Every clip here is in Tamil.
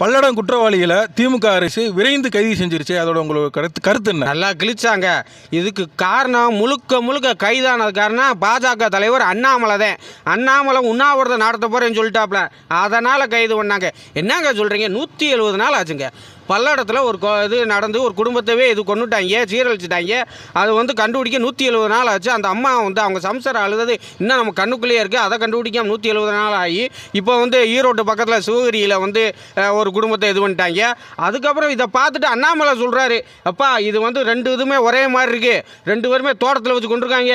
பல்லடம் குற்றவாளிகளை திமுக அரசு விரைந்து கைது செஞ்சிருச்சு. அதோட உங்களுக்கு கருத்து கருத்து என்ன? நல்லா கிழிச்சாங்க. இதுக்கு காரணம் முழுக்க முழுக்க கைதானது காரணம் பாஜக தலைவர் அண்ணாமலை தான். அண்ணாமலை உண்ணாவிரதம் நடத்த போறேன்னு சொல்லிட்டாப்ல. அதனால் கைது பண்ணாங்க. என்னங்க சொல்கிறீங்க நூற்றி எழுபது நாள் ஆச்சுங்க. பல்லடத்தில் ஒரு கொ- இது நடந்து ஒரு குடும்பத்தவே இது கொண்டுட்டாங்க சீரழிச்சிட்டாங்க. அது வந்து கண்டுபிடிக்க நூற்றி எழுபது நாள் ஆச்சு. அந்த அம்மா வந்து அவங்க சம்சாரம் அழுதது இன்னும் நம்ம கண்ணுக்குள்ளேயே இருக்குது அதை கண்டுபிடிக்காம நூற்றி எழுபது நாள் ஆகி இப்போ வந்து ஈரோடு பக்கத்தில் சிவகிரியில் வந்து ஒரு குடும்பத்தை இது பண்ணிட்டாங்க. அதுக்கப்புறம் இதை பார்த்துட்டு அண்ணாமலை சொல்கிறாரு அப்பா இது வந்து ரெண்டு இதுவுமே ஒரே மாதிரி இருக்குது ரெண்டு பேருமே தோட்டத்தில் வச்சு கொண்டிருக்காங்க.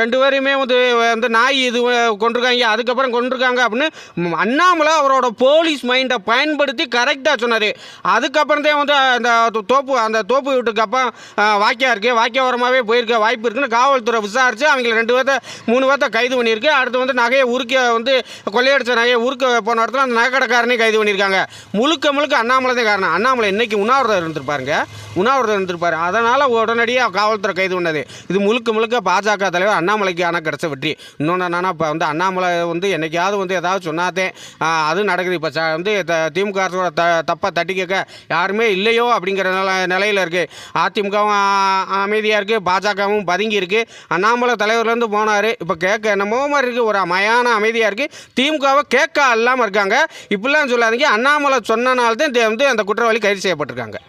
ரெண்டு பேருமே வந்து வந்து நாய் இது கொண்டிருக்காங்க. அதுக்கப்புறம் கொண்டிருக்காங்க அப்படின்னு அண்ணாமலை அவரோட போலீஸ் மைண்டை பயன்படுத்தி கரெக்டாக சொன்னார். அதுக்கப்புறம் தான் வந்து அந்த தோப்பு அந்த தோப்பு வீட்டுக்கு அப்புறம் வாக்கியா இருக்குது வாக்கியவரமாகவே போயிருக்க வாய்ப்பு இருக்குன்னு காவல்துறை விசாரித்து அவங்கள ரெண்டு பேர்த்த மூணு பேர்த்த கைது பண்ணியிருக்கு. அடுத்து வந்து நகையை உருக்க வந்து கொள்ளையடிச்ச நகையை உருக்க போன இடத்துல அந்த நகைக்கடைக்காரனே கைது பண்ணியிருக்காங்க. முழுக்க முழுக்க அண்ணாமலை தான் காரணம். அண்ணாமலை இன்னைக்கு உண்ணாவிரதம் இருந்திருப்பாருங்க. உண்ணாவிரதம் இருந்திருப்பார். அதனால் உடனடியாக காவல்துறை கைது பண்ணது. இது முழுக்க முழுக்க பாஜக தலைவர் அண்ணாமலைக்கு ஆனால் கிடச்ச வெற்றி. இன்னொன்று என்னன்னா இப்போ வந்து அண்ணாமலை வந்து என்னைக்காவது வந்து ஏதாவது சொன்னாதே அது நடக்குது. இப்போ வந்து த- திமுக அரசோட த தப்பாக தட்டி கேட்க யாருமே இல்லையோ அப்படிங்கிற நில நிலையில் இருக்குது அதிமுகவும் அமைதியாக இருக்குது பாஜகவும் பதுங்கி இருக்குது அண்ணாமலை தலைவர்லேருந்து போனார். இப்போ கேட்க என்னமோ மாதிரி இருக்குது ஒரு மயான அமைதியாக இருக்குது திமுகவை கேட்க இல்லாமல் இருக்காங்க. இப்படிலாம் சொல்லாதீங்க. அண்ணாமலை சொன்னனால தான் வந்து அந்த குற்றவாளி கைது செய்யப்பட்டிருக்காங்க.